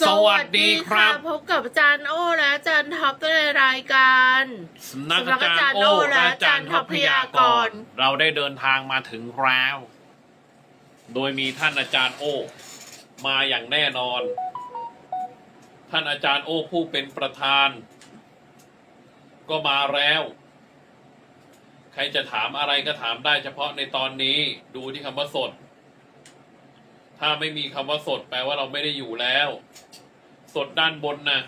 สวัสดีครับ พบกับอาจารย์โอและอาจารย์ท็อปในรายการสำนักอาจารย์โอและอาจารย์ทพยากรเราได้เดินทางมาถึงแล้ว โดยมีท่านอาจารย์โอ มาอย่างแน่นอน ท่านอาจารย์โอผู้เป็นประธาน ก็มาแล้ว ใครจะถามอะไรก็ถามได้เฉพาะในตอนนี้ดูที่คำว่าสด ถ้าไม่มีคำว่าสดแปลว่าเราไม่ได้อยู่แล้ว สดด้านบนนะ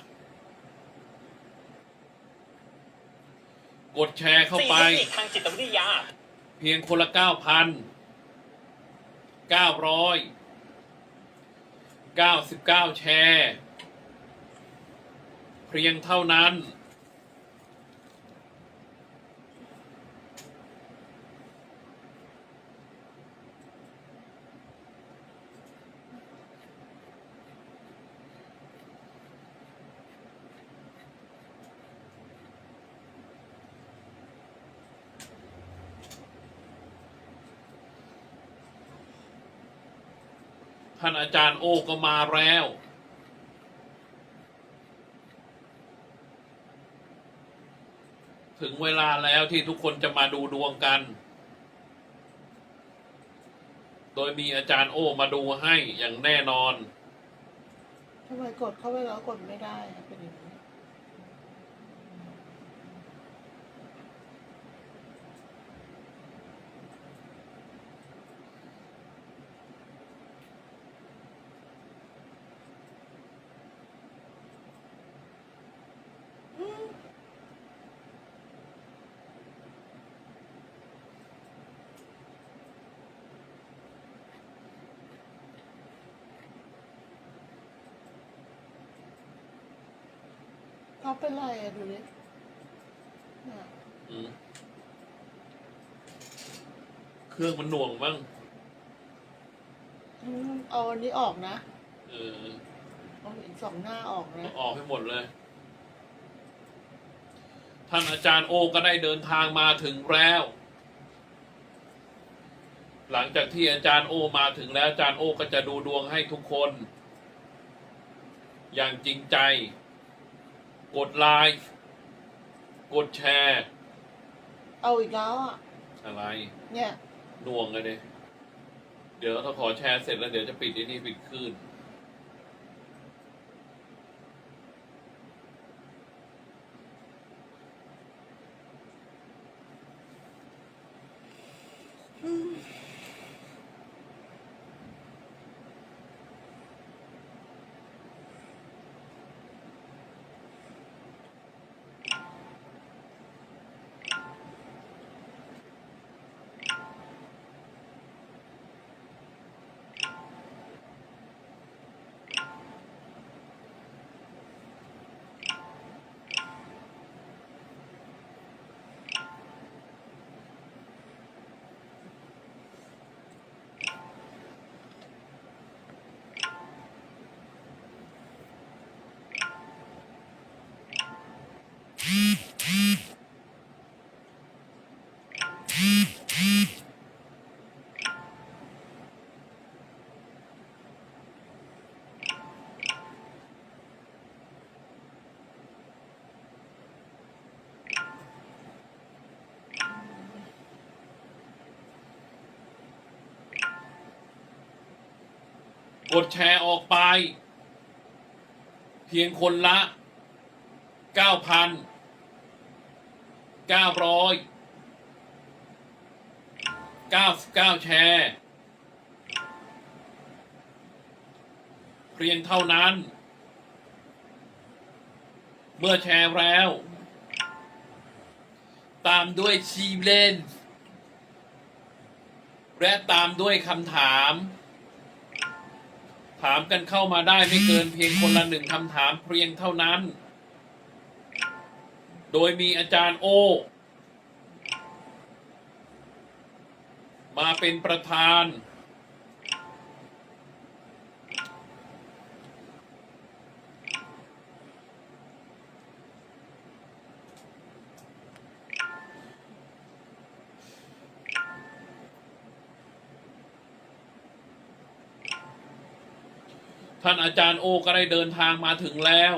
กดแชร์เข้าไป สี่เทคนิคทางจิตวิทยา เพียงคนละเก้าพันเก้าร้อยเก้าสิบเก้าแชร์ เพียงเท่านั้น ท่านอาจารย์โอก็มาแล้ว ถึงเวลาแล้วที่ทุกคนจะมาดูดวงกัน โดยมีอาจารย์โอมาดูให้อย่างแน่นอน ทำไมกดเข้าไปแล้วกดไม่ได้อะเป็นอย่างนี้เขาเป็นไรอะดูดิเนี่ยอืมเครื่องมันหน่วงบ้างอืมเอาอันนี้ออกนะ เออเอาอีกสองหน้าออกนะออกให้หมดเลย ท่านอาจารย์โอก็ได้เดินทางมาถึงแล้ว หลังจากที่อาจารย์โอมาถึงแล้ว อาจารย์โอก็จะดูดวงให้ทุกคน อย่างจริงใจ กดไลค์ กดแชร์ เอาอีกแล้วอะ อะไร เนี่ย หน่วงเลยเนี่ยเดี๋ยวถ้าขอแชร์เสร็จแล้วเดี๋ยวจะปิดไอ้นี่ปิดคลื่น กดแชร์ออกไป เพียงคนละเก้าพันเก้าร้อยเก้าเก้าแชร์เพียงเท่านั้น เมื่อแชร์แล้ว ตามด้วยชีเลนและตามด้วยคำถาม ถามกันเข้ามาได้ไม่เกินเพียงคนละหนึ่งคำถามเพียงเท่านั้น โดยมีอาจารย์โอ มาเป็นประธาน ท่านอาจารย์โอก็ได้เดินทางมาถึงแล้ว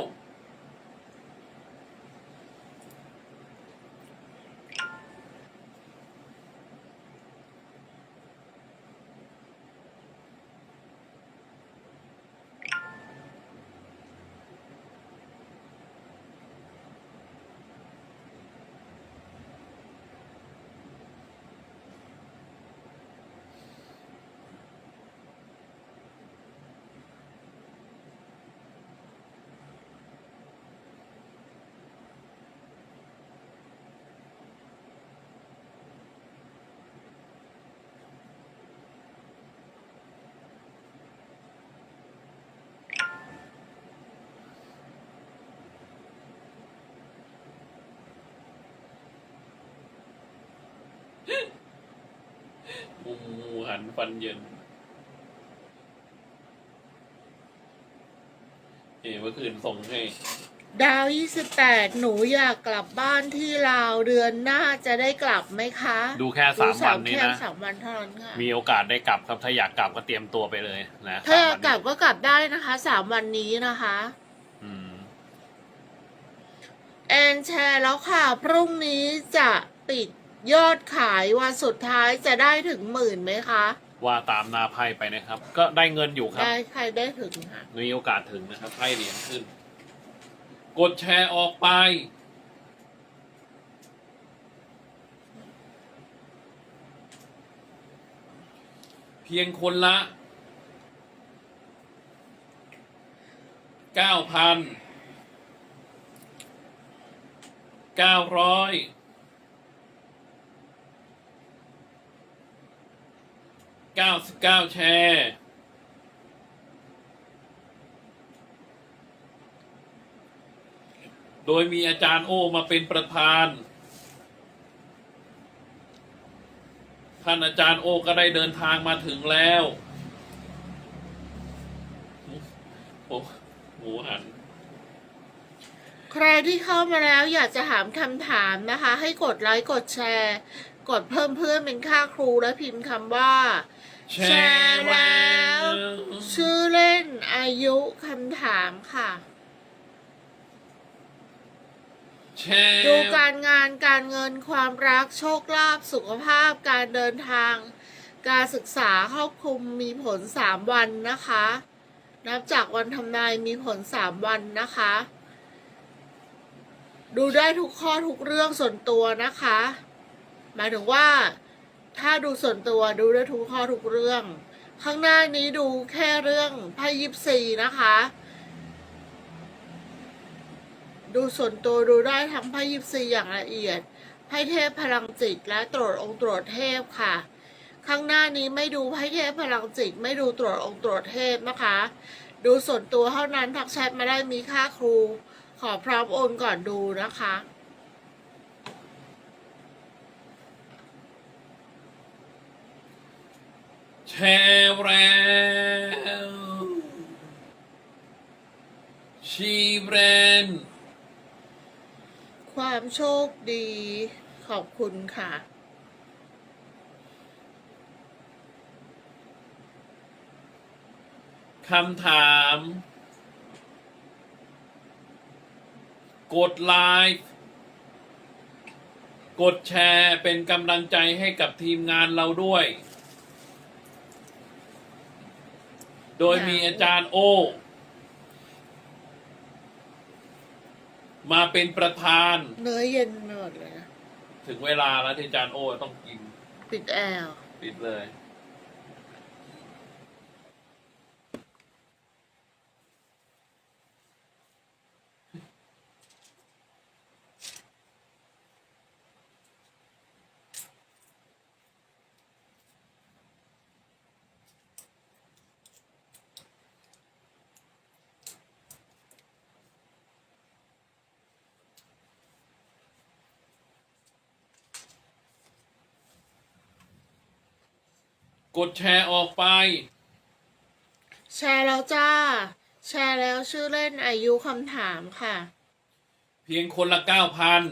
มู มูหันฟันเย็นเอ๋เมื่อคืนส่งให้ ดาวยี่สิบแปดหนูอยากกลับบ้านที่ลาวเดือนหน้าจะได้กลับไหมคะดูแค่สามวันนี้แค่นะสามวันเท่านั้นค่ะมีโอกาสได้กลับครับถ้าอยากกลับก็เตรียมตัวไปเลยนะถ้าอยากสมวันนี้กลับก็กลับได้นะคะสามวันนี้นะคะอืมแอนแชร์แล้วค่ะ พรุ่งนี้จะปิด ยอดขายวันสุดท้ายจะได้ถึงหมื่นไหมคะ ว่าตามหนาไพ่ไปนะครับ ก็ได้เงินอยู่ครับ ได้ใครได้ถึงค่ะมีโอกาสถึงนะครับไพ่เหรียญขึ้น กดแชร์ออกไป เพียงคนละเก้าพันเก้าร้อย เก้าสิบเก้าแชร์โดยมีอาจารย์โอมาเป็นประธาน ท่านอาจารย์โอก็ได้เดินทางมาถึงแล้วโอ้หมูหัน ใครที่เข้ามาแล้วอยากจะถามคำถามนะคะ ให้กดไลค์กดแชร์ กดเพิ่มเพื่อนเป็นค่าครูและพิมพ์คำว่า แชแชร์ร์แล้แล้ววชื่อเล่นอายุคำถามค่ะ แชร์ดูการงานการเงินความรักโชคลาภสุขภาพการเดินทาง การศึกษาครอบคลุมมีผล3วันนะคะ นับจากวันทำนายมีผล3วันนะคะ ดูได้ทุกข้อทุกเรื่องส่วนตัวนะคะ หมายถึงว่า ถ้าดูส่วนตัวดูได้ทุกข้อทุกเรื่อง ข้างหน้านี้ดูแค่เรื่องไพ่ยิปซีนะคะ ดูส่วนตัวดูได้ทั้งไพ่ยิปซีอย่างละเอียดไพ่เทพพลังจิตและตรวจองค์ตรวจเทพค่ะ ข้างหน้านี้ไม่ดูไพ่เทพพลังจิต ไม่ดูตรวจองค์ตรวจเทพนะคะ ดูส่วนตัวเท่านั้นทักแชทมาได้มีค่าครู ขอพร้อมโอนก่อนดูนะคะ แชร์แล้วชีแบรนด์ความโชคดีขอบคุณค่ะ คำถาม กดไลค์กดแชร์เป็นกำลังใจให้กับทีมงานเราด้วย โดยมีอาจารย์โอ มาเป็นประธาน เนื้อเย็นไปหมดเลยนะถึงเวลาแล้วที่อาจารย์โอต้องกิน ปิดแอร์ ปิดเลย กดแชร์ออกไป แชร์แล้วจ้า แชร์แล้วชื่อเล่นอายุคำถามค่ะ เพียงคนละเก้าพัน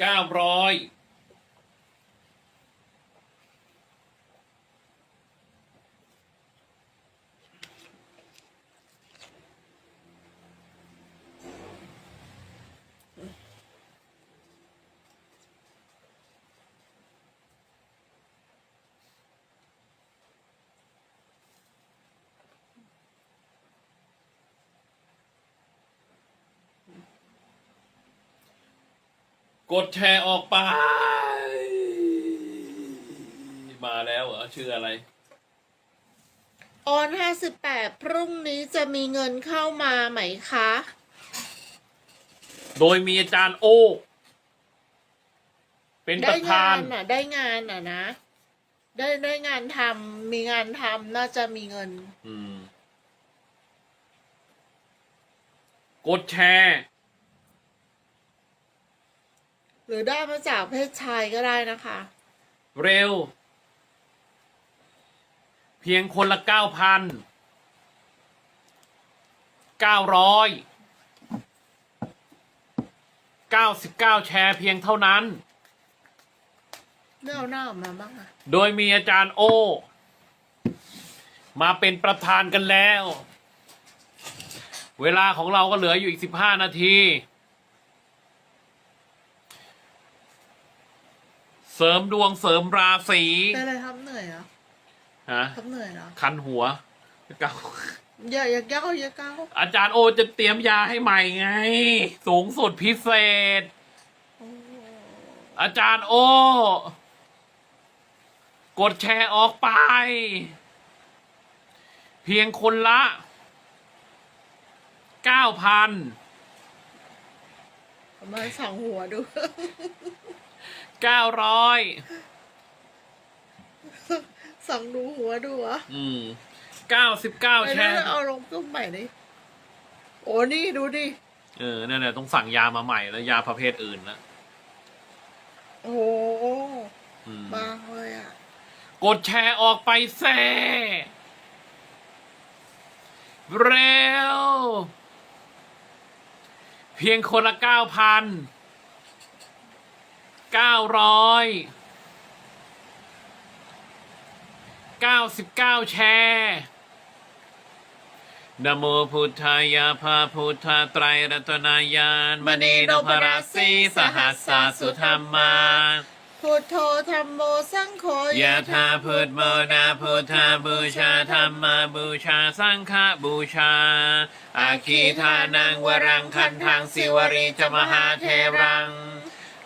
เก้าร้อย กดแชร์ออกไป มาแล้วเหรอชื่ออะไร ออนห้าสิบแปดพรุ่งนี้จะมีเงินเข้ามาไหมคะ โดยมีอาจารย์โอ เป็นปได้ระธางานนอะ ได้งานอะนะ ได้ได้งานทำมีงานทำน่าจะมีเงิน อืม กดแชร์ หรือได้มาจากเพศชายก็ได้นะคะ เร็ว เพียงคนละเก้าพันเก้าร้อยเก้าสิบเก้าแชร์เพียงเท่านั้นไม่เอาหน้าออกมาบ้างอะโดยมีอาจารย์โอ มาเป็นประธานกันแล้ว เวลาของเราก็เหลืออยู่อีกสิบห้านาที เสริมดวงเสริมราศีเป็นอะไรครับเหนื่อยเหรอฮะครับเหนื่อยเหรอคันหัวเก่าอย่าอย่าเก้าอย่าเก้าอาจารย์โอจะเตรียมยาให้ใหม่ไง สูงสุดพิเศษโอ้อาจารย์โอ กดแชร์ออกไป เพียงคนละเก้าพันเอามาสั่งหัวดู เก้าร้อยสั่งดูหัวดูเหรออืมเก้าสิบเก้าไปแชแล้วร์เอาลงตู้ใหม่ดิโอ้นี่ดูดิ เออนั่นแหละต้องสั่งยามาใหม่แล้วยาประเภทอื่นแล้วโอ้โหอืมมากเลยอะ กดแชร์ออกไปแซ่เร็ว เพียงคนละเก้าพัน เก้าร้อยเก้าสิบเก้าแชร์นะโมพุทธายาภาพุทธาไตรรัตนายานมณีนพราสีสหัสสาสุธรรมาพุทโธธรรมโมสังโฆยะถาพุทธโมนาพุทธาบูชาธรรมาบูชาสังฆบูชา อาคีทานังวรังคันทางสิวรีจมหาเทรัง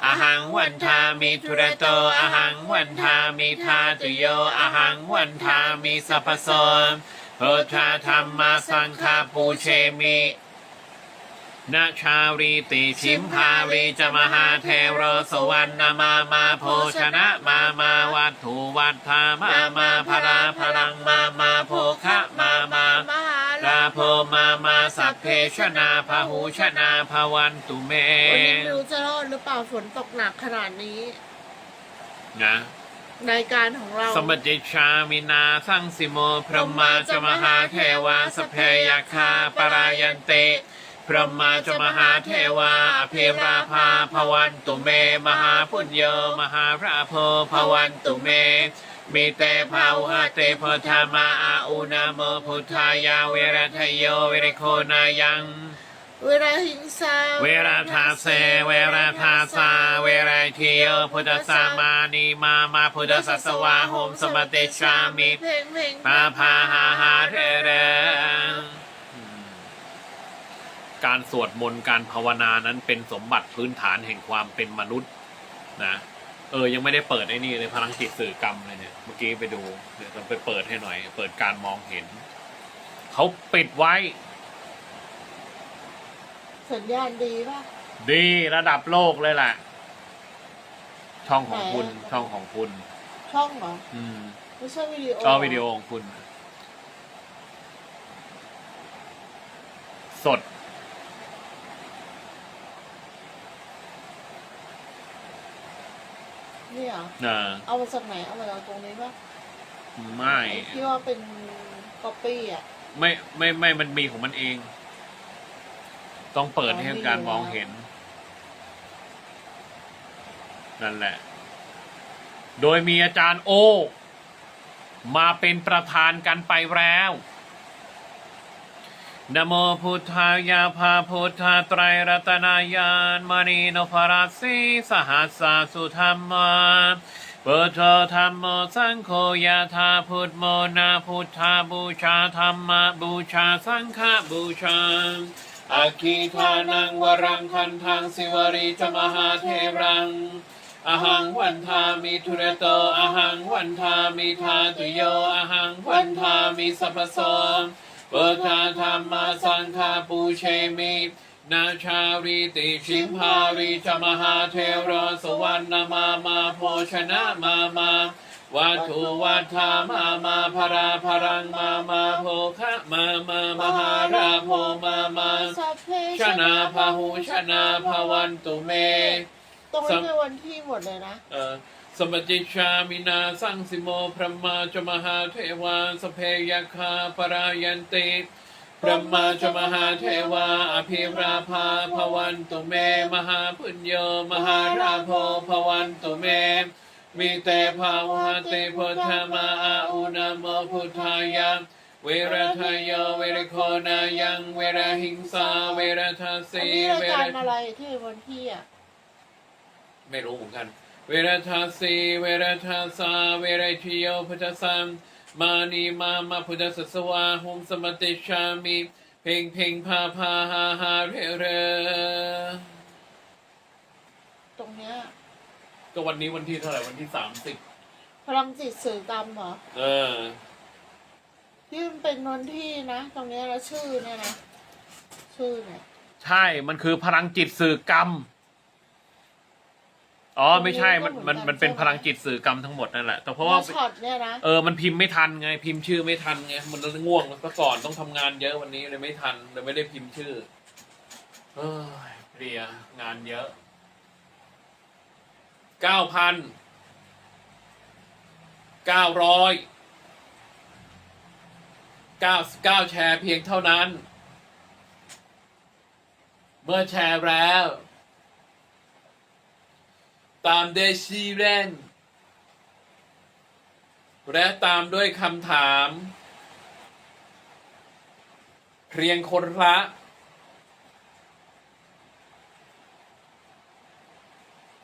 อหังวันทามิทุระโตอหังวันทามิทาตุโยอหังวันทามิสัพพโสพุทธาธรรมาสังฆาปูเชมินาชารีติชิมพารีจะมหาเทโรสวรรณมามาโภชนะมามาวัตถุวัฏฐามามาพลาพลังมามาโภ มามาสัพเพชนาพหูชนาภวันตุเม วันนี้ไม่รู้จะรอดหรือเปล่าฝนตกหนักขนาดนี้ นะรายการของเรา สมจิชามินาสังสิโม พรหมาจะมหาเทวาสพเพยคาปรายันเต พระมาจมหาเทวาอภิราภาภวันตุเม มหาพุญโยมหาพระโพภวันตุเม มีเตภาวะเตโพธามาอาอุนาโมพุทธายาเวรทยโยเวรโคนายังเวลาหิงสาเวราทาเซเวราทาสาเวราทิโยพุทธสามานีมามาพุทธสัสวาโหมสมเตชามิเพลงเพลงปาพาหาหาเทเรการสวดมนต์การภาวนานั้นเป็นสมบัติพื้นฐานแห่งความเป็นมนุษย์นะ เออยังไม่ได้เปิดไอ้นี่เลยพลังจิตสื่อกรรมเลยเนี่ยเมื่อกี้ไปดูเดี๋ยวต้องไปเปิดให้หน่อย เปิดการมองเห็นเขาปิดไว้ สัญญาณดีป่ะ ดีระดับโลกเลยแหละช่องของคุณไหนอะช่องของคุณ ช่องเหรอ อืมไม่ใช่วิดีโอก็วิดีโอของคุณ สด นี่เหรอนะเอามาจากไหนเอามาจากตรงนี้ป่ะไม่ไอ้ที่ว่าเป็นก๊อปปี้อะไม่ไม่ไม่มันมีของมันเอง ต้องเปิดอ๋อให้มีการอยู่มองแล้วเห็น นั่นแหละ โดยมีอาจารย์โอ มาเป็นประธานกันไปแล้ว นะโมพุทธายาภาพุทธาไตรรัตนายานมณีนพราสีสหัสสาสุธรรมาพุทโธธรรมโมสังโฆยาธาพุทธโมนาพุทธาบูชาธรรมบูชาสังฆบูชาอาคีทานังวรังคันทังสิวรีจมหาเทรังอหังวันทามิทุเรโตอหังวันทามิทาตุโยอหังวันทามิสัพพโส เปทาธรรมาสังฆาปูเชมินาชาริติชิมหาริจมหาเทระสวรรณมามาโพชนะมามาวัตถุวัฏฐามามาพราพรังมามาโภคะมามามหาราโภมามาสัพเพชนะพาหูชนะพาวันตุเม ตรงนี้เป็นวันที่หมดเลยนะ เอ่อ สมจิชามินาสังสิโมพระมาจมหาเทวาสเพยคาปรายันติพระมาจมหาเทวาอภิราภาภวันตุเม มหาพุญโยมหาราโภภวันตุเม มีเตภาวะเตพุทธมาอาอุนามพุทธายังเวรทายโยเวรโคนายังเวรหิงสาเวรทัสอันสีนี้รายเวการรอะไรที่เป็นวันที่อะไม่รู้เหมือนกัน เวรทาสีเวรทาสาเวรทิโยพุทธสัมมานีมามาพุทธสัสวาหุมสมติชามิ เพ่งเพ่งพาพาหาหาเรเรตรงเนี้ยก็วันนี้วันที่เท่าไหร่วันที่สามสิบพลังจิตสื่อกรรมเหรอเออที่มันเป็นวันที่นะ ตรงเนี้ยแล้วชื่อเนี่ยนะ ชื่อเนี่ย ใช่มันคือพลังจิตสื่อกรรม อ๋อไม่ใช่มันมันมันเป็นพลังจิตสื่อกรรมทั้งหมดนั่นแหละแต่เพราะว่าแล้วช็อตเนี่ยนะ เออ มันพิมพ์ไม่ทันไง พิมพ์ชื่อไม่ทันไง มันง่วงแล้วก็ก่อนต้องทำงานเยอะวันนี้เลยไม่ทันเลยไม่ได้พิมพ์ชื่อ เอ้ยเพลียงานเยอะ เก้าพัน เก้าร้อย เก้าเก้าแชร์เพียงเท่านั้น เมื่อแชร์แล้ว ตามด้วยชื่เล่นและตามด้วยคำถามเพียงคนละ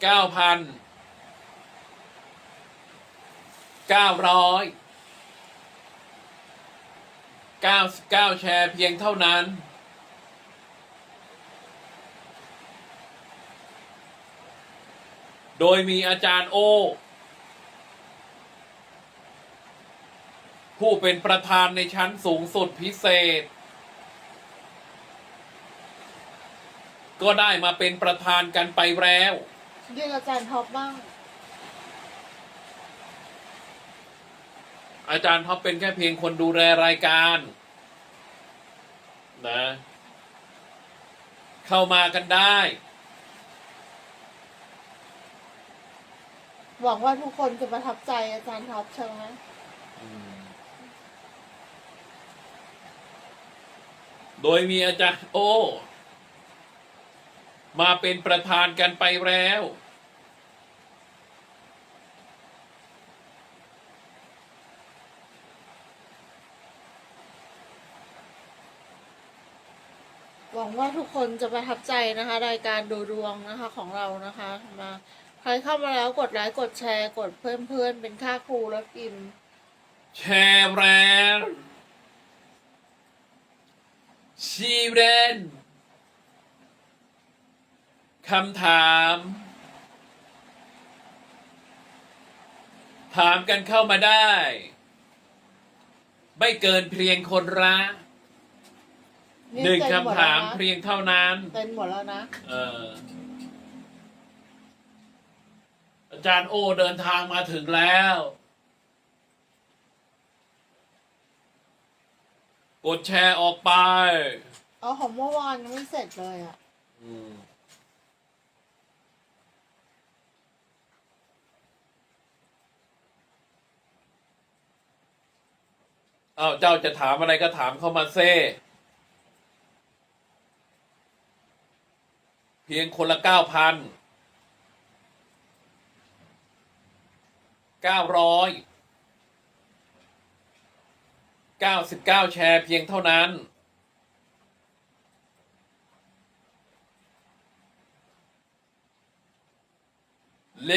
เก้าพันเก้าร้อยเก้าเก้าแชร์เพียงเท่านั้น โดยมีอาจารย์โอ ผู้เป็นประธานในชั้นสูงสุดพิเศษ ก็ได้มาเป็นประธานกันไปแล้วเรียกอาจารย์ท็อปบ้าง อาจารย์ท็อปเป็นแค่เพียงคนดูแลรายการ นะ เข้ามากันได้ หวังว่าทุกคนจะประทับใจอาจารย์ท็อปใช่ไหมโดยมีอาจารย์โอ มาเป็นประธานกันไปแล้ว หวังว่าทุกคนจะประทับใจนะคะ รายการดูดวงนะคะของเรานะคะ มาใค รเข้ามาแล้วกดไลค์กดแชร์กดเพื่อนเพื่อนๆเป็นค่าครูแล้วกิน แชร์แรนชีเรนคำถาม ถามกันเข้ามาได้ ไม่เกินเพียงคนละหนึ่งเต็มดคำแล้วถามนะเพียงเท่านั้นเต็มหมดแล้วนะ เออ อาจารย์โอเดินทางมาถึงแล้ว กดแชร์ออกไป เอาของเมื่อวานยังไม่เสร็จเลยอะ อืมเอาเจ้าจะถามอะไรก็ถามเข้ามาเซ่เพียงคนละเก้าพัน เก้าร้อยเก้าสิบเก้าแชร์เพียงเท่านั้น เล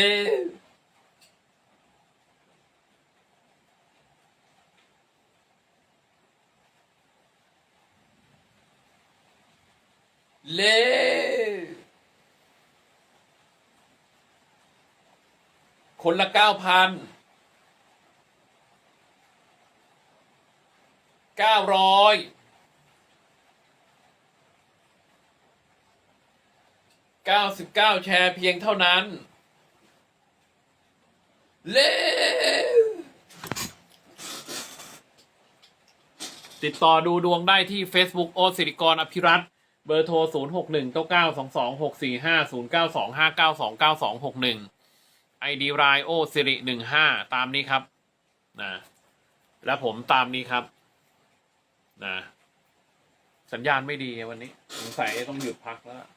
เล่ คนละเก้าพันเก้าร้อยเก้าสิบเก้าแชร์เพียงเท่านั้น เล่ติดต่อดูดวงได้ที่ Facebook โอสิริกรอภิรัตเบอร์โทร 0 6 1 9 9 2 2 6 4 5 0 9 2 5 9 2 9 2 6 1 ID รายโอสิริ15ตามนี้ครับนะและผมตามนี้ครับนะสัญญาณไม่ดีวันนี้สงสัยต้องหยุดพักแล้ว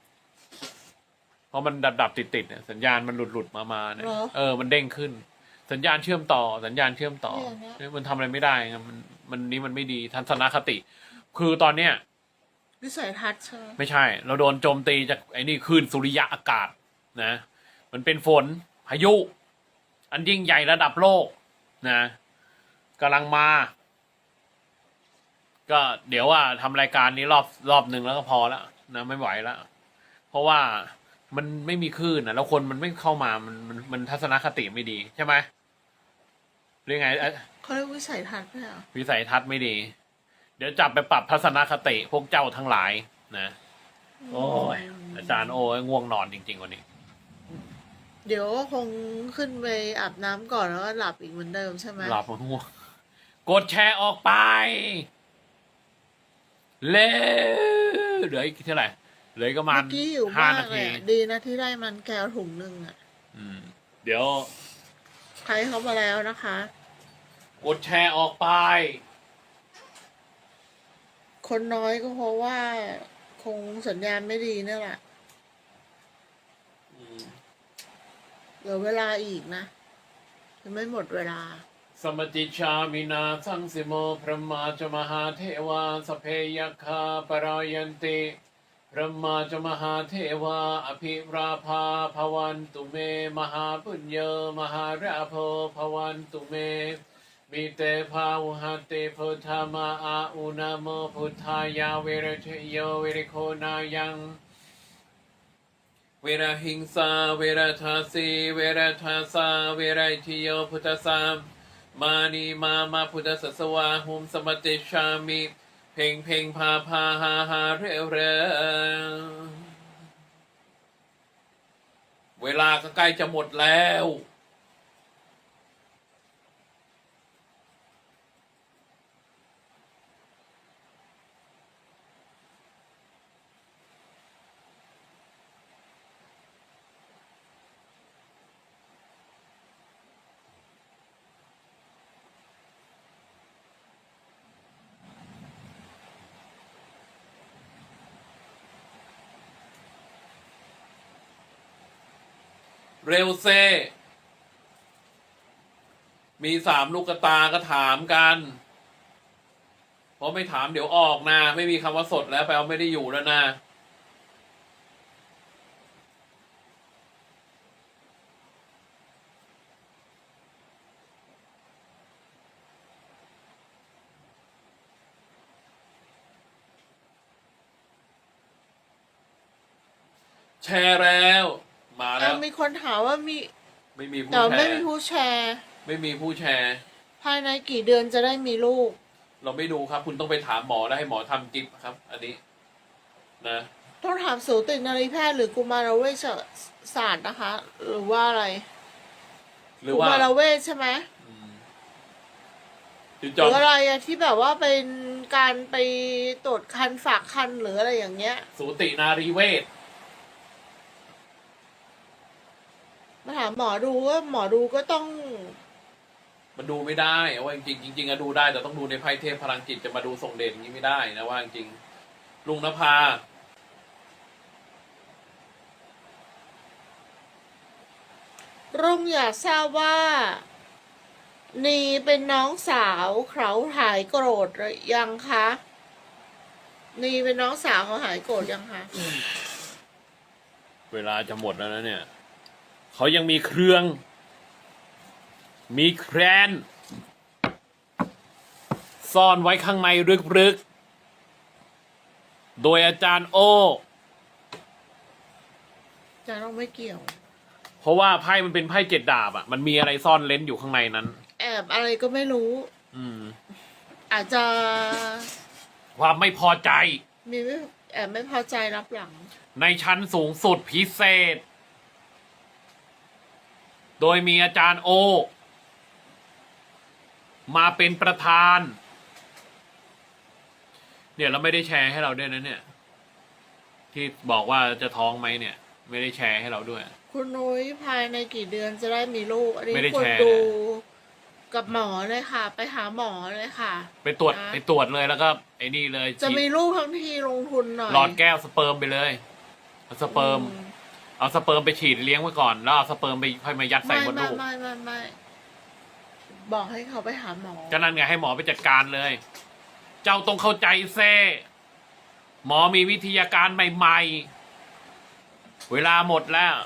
เพราะมันดับดับติดติดๆเนี่ยสัญญาณมันหลุดหลุดๆมามาเนี่ยเหรอ เออมันเด้งขึ้น สัญญาณเชื่อมต่อ สัญญาณเชื่อมต่อเนี่ยเนี่ยมันทำอะไรไม่ได้ไงมันมันนี้มันไม่ดีทัศนคติ คือตอนเนี้ย วิสัยทัศน์ใช่ไหมไม่ใช่ เราโดนโจมตีจากไอ้นี่คลื่นสุริยะอากาศนะ มันเป็นฝนพายุ อันยิ่งใหญ่ระดับโลกนะกำลังมา ก็เดี๋ยวว่าทำรายการนี้รอบรอบหนึ่งแล้วก็พอแล้วนะไม่ไหวแล้ว เพราะว่ามันไม่มีคลื่นนะแล้วคนมันไม่เข้ามามันมันมันทัศนคติไม่ดีใช่ไหมหรือไงเอ๊ะเขาเรียกวิสัยทัศน์ไหมอะวิสัยทัศน์ไม่ดี เดี๋ยวจับไปปรับทัศนคติพวกเจ้าทั้งหลายนะ โอ้ยอาจารย์โอ้ยง่วงนอนจริง ๆ วันนี้ เดี๋ยวก็คงขึ้นไปอาบน้ำก่อนแล้วก็หลับอีกเหมือนเดิมใช่ไหมหลับง่วงกดแชร์ออกไปเร็วเหลืออีกเท่าไหร่เหลืออีกประมาณเมื่อกี้อยู่ห้ามากนาเลทียอะดีนะที่ได้มันแก้วถุงหนึ่งอะ อืม เดี๋ยว ใครเข้ามาแล้วนะคะ กดแชร์ออกไป คนน้อยก็เพราะว่า คงสัญญาณไม่ดีนี่แหละ อืม เหลือเวลาอีกนะยังไม่หมดเวลา สมจิชามินาสังสิโมพระมาจมหาเทวาสเพยคาปรายันติพระมาจมหาเทวาอภิราภาภวันตุเม มหาปุญโยมหาราโพภวันตุเม มีเตภาวหเตพุทธามาอาอุนาโมพุทธายาเวรชโยเวริโคนายัง เวรหิงสา เวรทาสีเวรทาสา เวรทิโยพุทธสามมานีมามาพุทธสสวาหุมสมติชามิ เพ่งเพ่งพาพาหาหาเร็วเร็วเวลาก็ใกล้จะหมดแล้ว เร็วเซ มีสามลูกกระตาก็ถามกัน เพราะไม่ถามเดี๋ยวออกนะ ไม่มีคำว่าสดแล้วแปลว่าไม่ได้อยู่แล้วนะแชร์แล้ว มาแล้อะวมีคนถามว่ามีไม่มีผู้แต่แชไม่ร์มีผู้แชร์ ไม่มีผู้แชร์ ภายในกี่เดือนจะได้มีลูก เราไม่ดูครับ คุณต้องไปถามหมอแล้วให้หมอทำกิฟต์ครับ อันนี้นะต้องถามสูตินรีแพทย์หรือกุมารเวชศาสตร์นะคะ หรือว่าอะไรหรือกุว่ามารเวชใช่ไหมอืมจุดหจอรืมออะไรอะที่แบบว่าเป็นการไปตรวจคันฝากคันหรืออะไรอย่างเงี้ย สูตินารีเวช มาถามหมอดูก็หมอดูก็ต้อง มันดูไม่ได้ว่าจริงๆจริงๆอะดูได้แต่ต้องดูในไพ่เทพพลังจิตจะมาดูส่งเด่นอย่างนี้ไม่ได้นะว่าจริงๆลุงนภารุ่งอยากทราบว่า นีเป็นน้องสาวเขาหายโกรธหรือยังคะนีเป็นน้องสาวเขาหายโกรธยังคะ เวลาจะหมดแล้วนะเนี่ย เขายังมีเครื่อง มีแครน ซ่อนไว้ข้างในลึกๆ โดยอาจารย์โออาจารย์ต้องไม่เกี่ยว เพราะว่าไพ่มันเป็นไพ่เจ็ดดาบอะมันมีอะไรซ่อนเล้นอยู่ข้างในนั้น แอบอะไรก็ไม่รู้ อืม อาจจะความไม่พอใจ มีไม่แอบไม่พอใจรับหลัง ในชั้นสูงสุดพิเศษ โดยมีอาจารย์โอ มาเป็นประธาน เนี่ยเราไม่ได้แชร์ให้เราด้วยนะเนี่ย ที่บอกว่าจะท้องไหมเนี่ย ไม่ได้แชร์ให้เราด้วย คุณนุ้ยภายในกี่เดือนจะได้มีลูกอันนี้ไม่ได้ควรแชร์ดูกับหมอเลยค่ะ ไปหาหมอเลยค่ะ ไปตรวจนะ ไปตรวจเลยแล้วก็ไอ้นี่เลยจะมีลูกทั้งทีลงทุนหน่อยหลอดแก้วสเปิร์มไปเลยเอาสเปิร์มอืม เอาสเปิร์มไปฉีดเลี้ยงไว้ก่อนแล้วเอาสเปิร์มไปค่อยมายัดใส่ไม่มดไม่ลูกไม่ไม่ไม่บอกให้เขาไปหาหมอก็นั่นไงให้หมอไปจัดการเลย เจ้าต้องเข้าใจเซ่หมอมีวิทยาการใหม่ ๆ เวลาหมดแล้ว